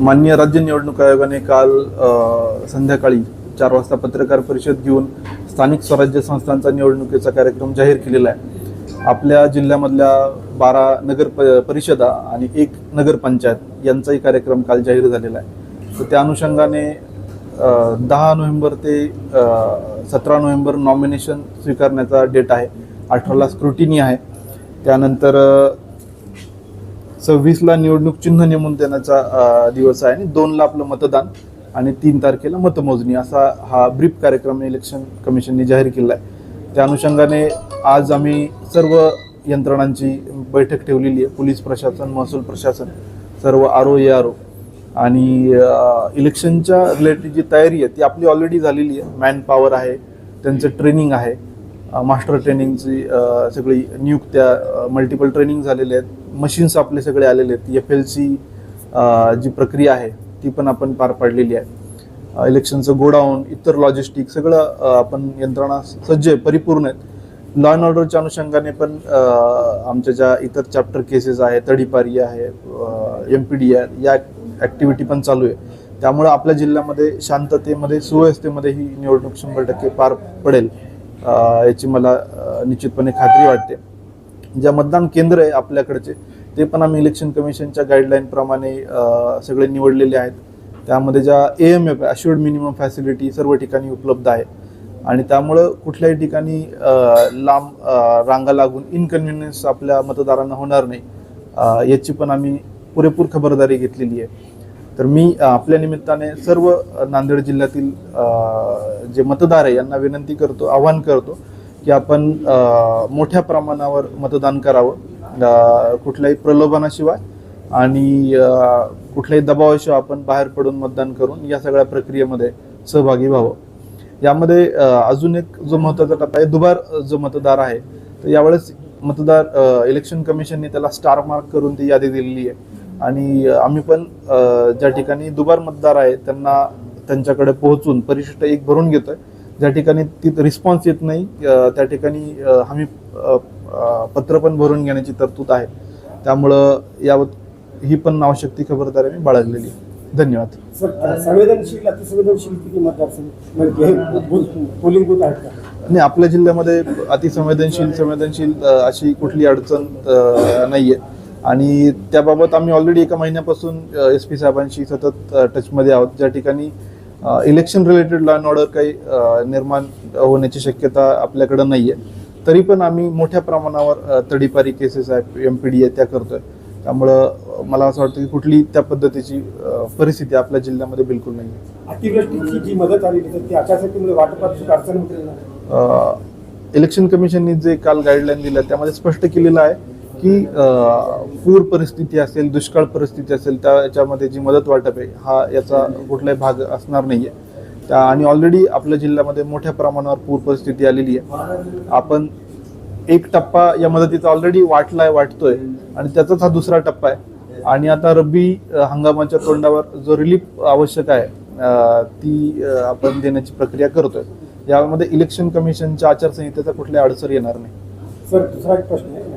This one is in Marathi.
मान्य राज्य निवडणूक आयोगाने काल संध्याकाळी चार वाजता पत्रकार परिषद घेऊन स्थानिक स्वराज्य संस्थांचा निवडणुकीचा कार्यक्रम जाहीर केलेला आहे. आपल्या जिल्ह्यामधल्या बारा नगर प- परिषदा आणि एक नगरपंचायत यांचाही कार्यक्रम काल जाहीर झालेला आहे. तर त्या अनुषंगाने दहा नोव्हेंबर ते सतरा नोव्हेंबर नॉमिनेशन स्वीकारण्याचा डेट आहे. अठराला स्क्रुटिनी आहे. त्यानंतर सव्वीसला निवडणूक चिन्ह नेमून देण्याचा दिवस आहे आणि दोनला आपलं मतदान आणि तीन तारखेला मतमोजणी. असा हा ब्रीफ कार्यक्रम इलेक्शन कमिशनने जाहीर केला आहे. त्या अनुषंगाने आज आम्ही सर्व यंत्रणांची बैठक ठेवलेली आहे. पोलीस प्रशासन महसूल प्रशासन सर्व R O A R O आणि इलेक्शनच्या रिलेटेड जी तयारी आहे ती आपली ऑलरेडी झालेली आहे. मॅन पॉवर आहे त्यांचं ट्रेनिंग आहे. मास्टर ट्रेनिंगची सगळी नियुक्त्या मल्टिपल ट्रेनिंग झालेले आहेत. मशीन्स आपले सगळे आलेले आहेत. एफ एल सी जी प्रक्रिया आहे ती पण आपण पार पाडलेली आहे. इलेक्शनचं गोडाऊन इतर लॉजिस्टिक सगळं आपण यंत्रणा सज्ज आहे परिपूर्ण आहेत. लॉ अँड ऑर्डरच्या अनुषंगाने पण आमच्या ज्या इतर चॅप्टर केसेस आहे तडीपारी आहे एम पी डी आहे या ॲक्टिव्हिटी पण चालू आहे. त्यामुळं आपल्या जिल्ह्यामध्ये शांततेमध्ये सुव्यवस्थेमध्ये ही निवडणूक शंभर टक्के पार पडेल. याची मला निश्चितपणे खात्री वाटते. ज्या मतदान केंद्र आहे आपल्याकडचे ते पण आम्ही इलेक्शन कमिशनच्या गाईडलाईनप्रमाणे सगळे निवडलेले आहेत. त्यामध्ये ज्या A M F assured minimum facility सर्व ठिकाणी उपलब्ध आहे. आणि त्यामुळं कुठल्याही ठिकाणी लांब रांगा लागून इनकन्व्हिनियन्स आपल्या मतदारांना होणार नाही. याची पण आम्ही पुरेपूर खबरदारी घेतलेली आहे. तर मी आपल्या निमित्ताने सर्व नांदेड जिल्ह्यातील जे मतदार आहे यांना विनंती करतो आवाहन करतो की आपण मोठ्या प्रमाणावर मतदान करावं कुठल्याही प्रलोभनाशिवाय आणि कुठल्याही दबावाशिवाय आपण बाहेर पडून मतदान करून या सगळ्या प्रक्रियेमध्ये सहभागी व्हावं. यामध्ये अजून एक जो महत्त्वाचा टप्पा आहे दुबार जो मतदार आहे तर यावेळेस मतदार इलेक्शन कमिशनने त्याला स्टार मार्क करून ती यादी दिलेली आहे. आणि आम्ही पण ज्या ठिकाणी दुबार मतदार आहे त्यांना त्यांच्याकडे पोहोचून परिशिष्ट एक भरून घेतोय. ज्या ठिकाणी ती रिस्पॉन्स येत नाही त्या ठिकाणी आम्ही पत्र पण भरून घेण्याची तरतूद आहे. त्यामुळं यावत ही पण आवश्यक ती खबरदारी आम्ही बाळगलेली आहे. धन्यवाद. संवेदनशील अतिसंवेदनशील म्हणजे नाही आपल्या जिल्ह्यामध्ये अतिसंवेदनशील संवेदनशील अशी कुठली अडचण नाहीये. आणि त्याबाबत आम्ही ऑलरेडी एका महिन्यापासून एस पी साहेबांशी सतत टचमध्ये आहोत. ज्या ठिकाणी election related law and order काही निर्माण होण्याची शक्यता आपल्याकडं नाहीये. तरी पण आम्ही मोठ्या प्रमाणावर तडीपारी केसेस आहेत एम पी डी आहे त्या करतोय. त्यामुळं मला असं वाटतं की कुठली त्या पद्धतीची परिस्थिती आपल्या जिल्ह्यामध्ये बिलकुल नाही आहे अतिवृष्टीची जी मदत ती अडचण? अ, इलेक्शन कमिशनने जे काल गाईडलाईन दिल्या त्यामध्ये स्पष्ट केलेलं आहे की पूर परिस्थिती असेल दुष्काळ परिस्थिती असेल त्याच्यामध्ये जी मदत वाटप आहे हा याचा कुठलाही भाग असणार नाही त्या आणि ऑलरेडी आपल्या जिल्ह्यामध्ये मोठ्या प्रमाणावर पूर परिस्थिती आलेली आहे. आपण एक टप्पा या मदतीचा ऑलरेडी वाटलाय वाटतोय आणि त्याचाच हा दुसरा टप्पा आहे. आणि आता रब्बी हंगामाच्या तोंडावर जो रिलीफ आवश्यक आहे ती आपण देण्याची प्रक्रिया करतोय. यामध्ये इलेक्शन कमिशनच्या आचारसंहितेचा कुठल्या अडचण येणार नाही. सर दुसरा एक प्रश्न आहे.